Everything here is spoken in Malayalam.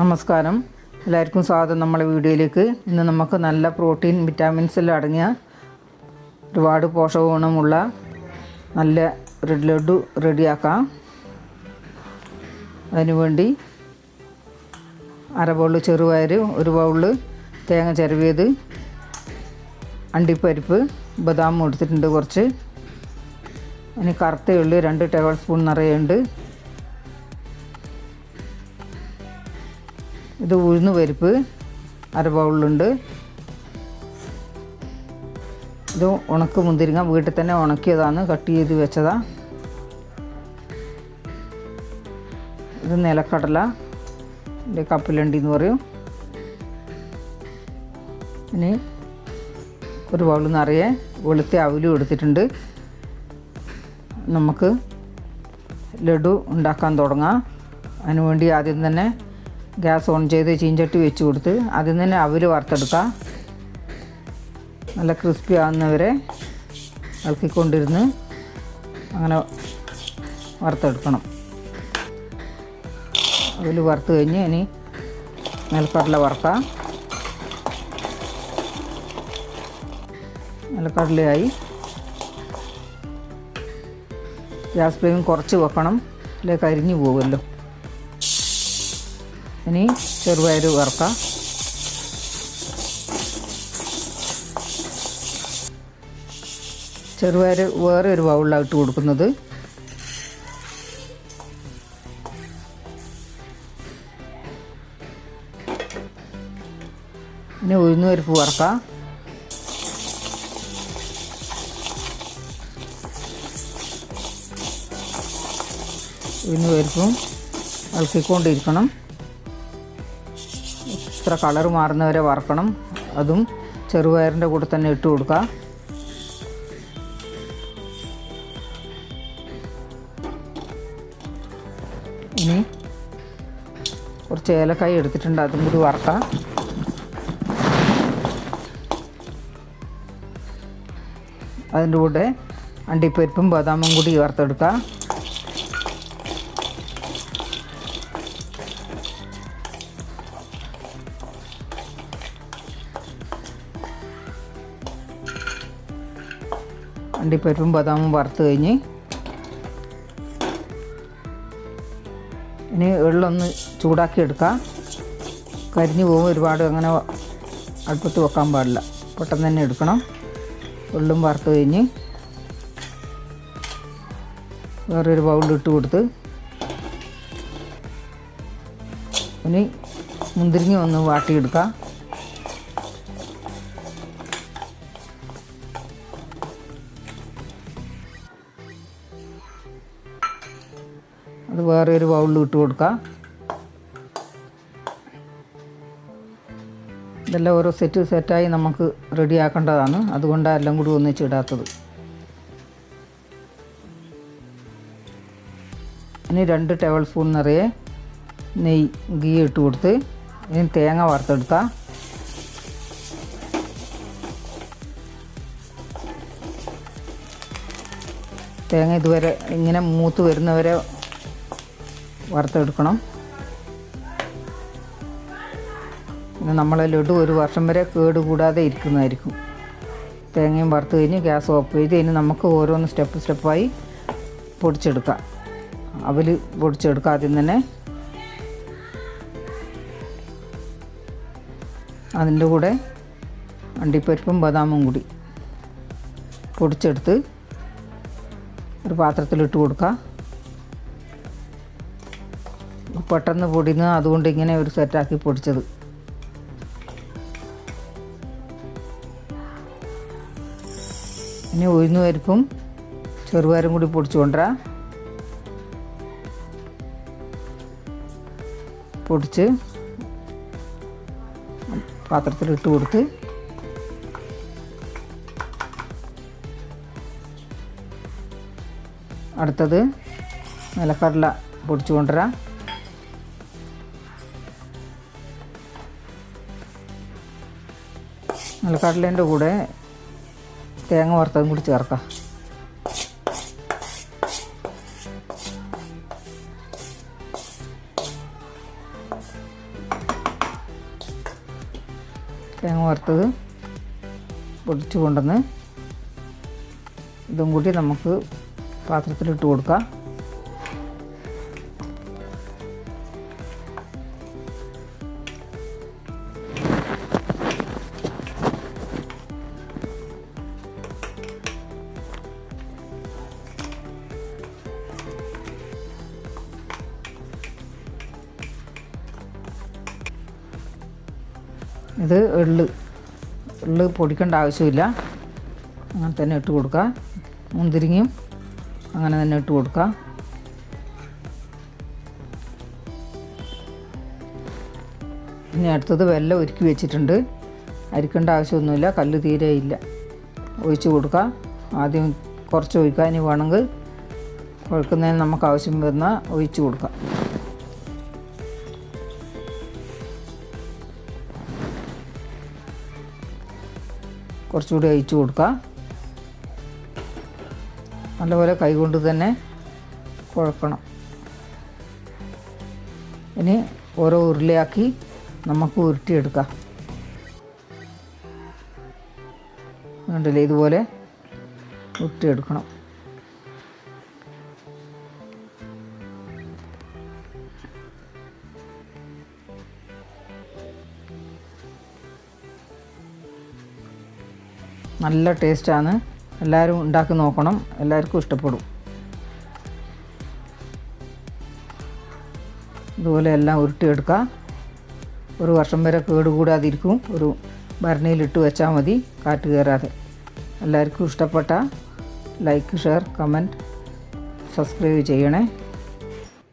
നമസ്കാരം. എല്ലാവർക്കും സ്വാഗതം നമ്മളെ വീഡിയോയിലേക്ക്. ഇന്ന് നമുക്ക് നല്ല പ്രോട്ടീൻ വിറ്റാമിൻസ് എല്ലാം അടങ്ങിയ ഒരുപാട് പോഷക ഗുണമുള്ള നല്ല ഒരു ലഡു റെഡിയാക്കാം. അതിനുവേണ്ടി അര ബൗൾ ചെറുപയർ ഒരു ബൗൾ തേങ്ങ ചിരവിയത് അണ്ടിപ്പരിപ്പ് ബദാം എടുത്തിട്ടുണ്ട് കുറച്ച്. അതിന് കറുത്ത ഉള്ളി രണ്ട് ടേബിൾ സ്പൂൺ നിറയുണ്ട് ഇത് ഉഴുന്ന് പരിപ്പ് അര ബൗളിലുണ്ട്. ഇത് ഉണക്ക് മുന്തിരിങ്ങ വീട്ടിൽ തന്നെ ഉണക്കിയതാണ് കട്ട് ചെയ്ത് വെച്ചതാ. ഇത് നിലക്കടല ഇതിന്റെ കപ്പിലണ്ടി എന്ന് പറയും. ഇനി ഒരു ബൗൾ നിറയെ വെളുത്ത അവലും എടുത്തിട്ടുണ്ട്. നമുക്ക് ലഡു ഉണ്ടാക്കാൻ തുടങ്ങാം. അതിനുവേണ്ടി ആദ്യം തന്നെ ഗ്യാസ് ഓൺ ചെയ്ത് ചീഞ്ചട്ടി വെച്ച് കൊടുത്ത് അതിൽ നിന്ന് അവൽ വറുത്തെടുക്കാം നല്ല ക്രിസ്പി ആകുന്നവരെ ഇളക്കിക്കൊണ്ടിരുന്ന് അങ്ങനെ വറുത്തെടുക്കണം. അതിൽ വറുത്ത് കഴിഞ്ഞ് ഇനി നെൽക്കടല വറുക്കാം നെൽക്കടലയായി ഗ്യാസ് ഫ്ലെയിം കുറച്ച് വെക്കണം അല്ലെങ്കിൽ കരിഞ്ഞു പോകുമല്ലോ ഇനി ചെറുപയർ വറുക്കാം. ചെറുപയർ വേറെ ഒരു ബൗളിലാണ് ഇട്ട് കൊടുക്കുന്നത്. ഇനി ഉഴുന്ന പരിപ്പ് വറുക്ക. ഉഴുന്ന പരിപ്പും ഇളക്കിക്കൊണ്ടിരിക്കണം. ഇത്ര കളർ മാറുന്നവരെ വറക്കണം. അതും ചെറുപയറിന്റെ കൂടെ തന്നെ ഇട്ട് കൊടുക്കുക. ഇനി കുറച്ച് ഏലക്കായി എടുത്തിട്ടുണ്ട് അതും കൂടി വറക്കാം. അതിന്റെ കൂടെ അണ്ടിപ്പരിപ്പും ബദാമും കൂടി വറുത്തെടുക്കാം. അണ്ടിപ്പരിപ്പും ബദാമും വറുത്ത് കഴിഞ്ഞ് ഇനി വെള്ളമൊന്ന് ചൂടാക്കി എടുക്കാം. കരിഞ്ഞു പോകും ഒരുപാട് അങ്ങനെ അടുപ്പത്ത് വെക്കാൻ പാടില്ല. പെട്ടെന്ന് തന്നെ എടുക്കണം. വെള്ളം വറുത്ത് കഴിഞ്ഞ് വേറൊരു ബൗളിലിട്ട് കൊടുത്ത് ഇനി മുന്തിരിങ്ങ ഒന്ന് വാട്ടിയെടുക്കാം. അത് വേറെ ഒരു ബൗളിൽ ഇട്ട് കൊടുക്കാം. ഇതെല്ലാം ഓരോ സെറ്റ് സെറ്റായി നമുക്ക് റെഡിയാക്കേണ്ടതാണ് അതുകൊണ്ടാണ് എല്ലാം കൂടി ഒന്നിച്ചിടാത്തത് ഇനി രണ്ട് ടേബിൾ സ്പൂൺ നിറയെ നെയ്യ് ഗീ ഇട്ട് കൊടുത്ത് ഇനി തേങ്ങ വറുത്തെടുക്കാം. തേങ്ങ ഇതുവരെ ഇങ്ങനെ മൂത്ത് വരുന്നവരെ വറുത്തെടുക്കണം. പിന്നെ നമ്മളെ ലഡു ഒരു വർഷം വരെ കേട് കൂടാതെ ഇരിക്കുന്നതായിരിക്കും. തേങ്ങയും വറുത്ത് കഴിഞ്ഞ് ഗ്യാസ് ഓഫ് ചെയ്ത് ഇനി നമുക്ക് ഓരോന്ന് സ്റ്റെപ്പ് സ്റ്റെപ്പായി പൊടിച്ചെടുക്കാം. അവൽ പൊടിച്ചെടുക്കാം ആദ്യം തന്നെ. അതിന്റെ കൂടെ അണ്ടിപ്പരിപ്പും ബദാമും കൂടി പൊടിച്ചെടുത്ത് ഒരു പാത്രത്തിലിട്ട് കൊടുക്കാം. പെട്ടെന്ന് പൊടിന്ന് അതുകൊണ്ട് ഇങ്ങനെ ഒരു സെറ്റാക്കി പൊടിച്ചത്. ഇനി ഉഴുന്ന് പരിപ്പും ചെറുപയറും കൂടി പൊടിച്ചു കൊണ്ടുവരാം പൊടിച്ച് പാത്രത്തിലിട്ട് കൊടുത്ത് അടുത്തത് നിലക്കടല പൊടിച്ചു കൊണ്ടുവരാം നിലക്കടലേന്റെ കൂടെ തേങ്ങ വറുത്തതും കൂടി ചേർക്കാം. തേങ്ങ വറുത്തത് പൊടിച്ചു കൊണ്ടുവന്ന് ഇതും കൂടി നമുക്ക് പാത്രത്തിലിട്ട് കൊടുക്കാം. ഇത് എള്ള്. എള്ള് പൊടിക്കേണ്ട ആവശ്യമില്ല. അങ്ങനെ തന്നെ ഇട്ട് കൊടുക്കുക മുന്തിരിങ്ങയും അങ്ങനെ തന്നെ ഇട്ട് കൊടുക്കുക ഇനി അടുത്തത് വെല്ലം ഒരുക്കി വെച്ചിട്ടുണ്ട്. അരിക്കേണ്ട ആവശ്യമൊന്നുമില്ല. കല്ല് തീരെ ഇല്ല. ഒഴിച്ചു കൊടുക്കുക ആദ്യം കുറച്ച് ഒഴിക്കുക ഇനി വേണമെങ്കിൽ കുഴക്കുന്നതിന് നമുക്ക് ആവശ്യം വരുന്ന ഒഴിച്ചു കൊടുക്കാം. കുറച്ചുകൂടി അഴിച്ചു കൊടുക്കുക നല്ലപോലെ കൈകൊണ്ട് തന്നെ കുഴക്കണം. ഇനി ഓരോ ഉരുളയാക്കി നമുക്ക് ഉരുട്ടിയെടുക്കാം. കണ്ടില്ലേ? ഇതുപോലെ ഉരുട്ടിയെടുക്കണം. നല്ല ടേസ്റ്റാണ്. എല്ലാവരും ഉണ്ടാക്കി നോക്കണം. എല്ലാവർക്കും ഇഷ്ടപ്പെടും. ഇതുപോലെ എല്ലാം ഉരുട്ടിയെടുക്കുക. ഒരു വർഷം വരെ കേടുകൂടാതിരിക്കും. ഒരു ഭരണിയിലിട്ട് വെച്ചാൽ മതി. കാറ്റ് കയറാതെ. എല്ലാവർക്കും ഇഷ്ടപ്പെട്ട ലൈക്ക് ഷെയർ കമന്റ് സബ്സ്ക്രൈബ് ചെയ്യണേ.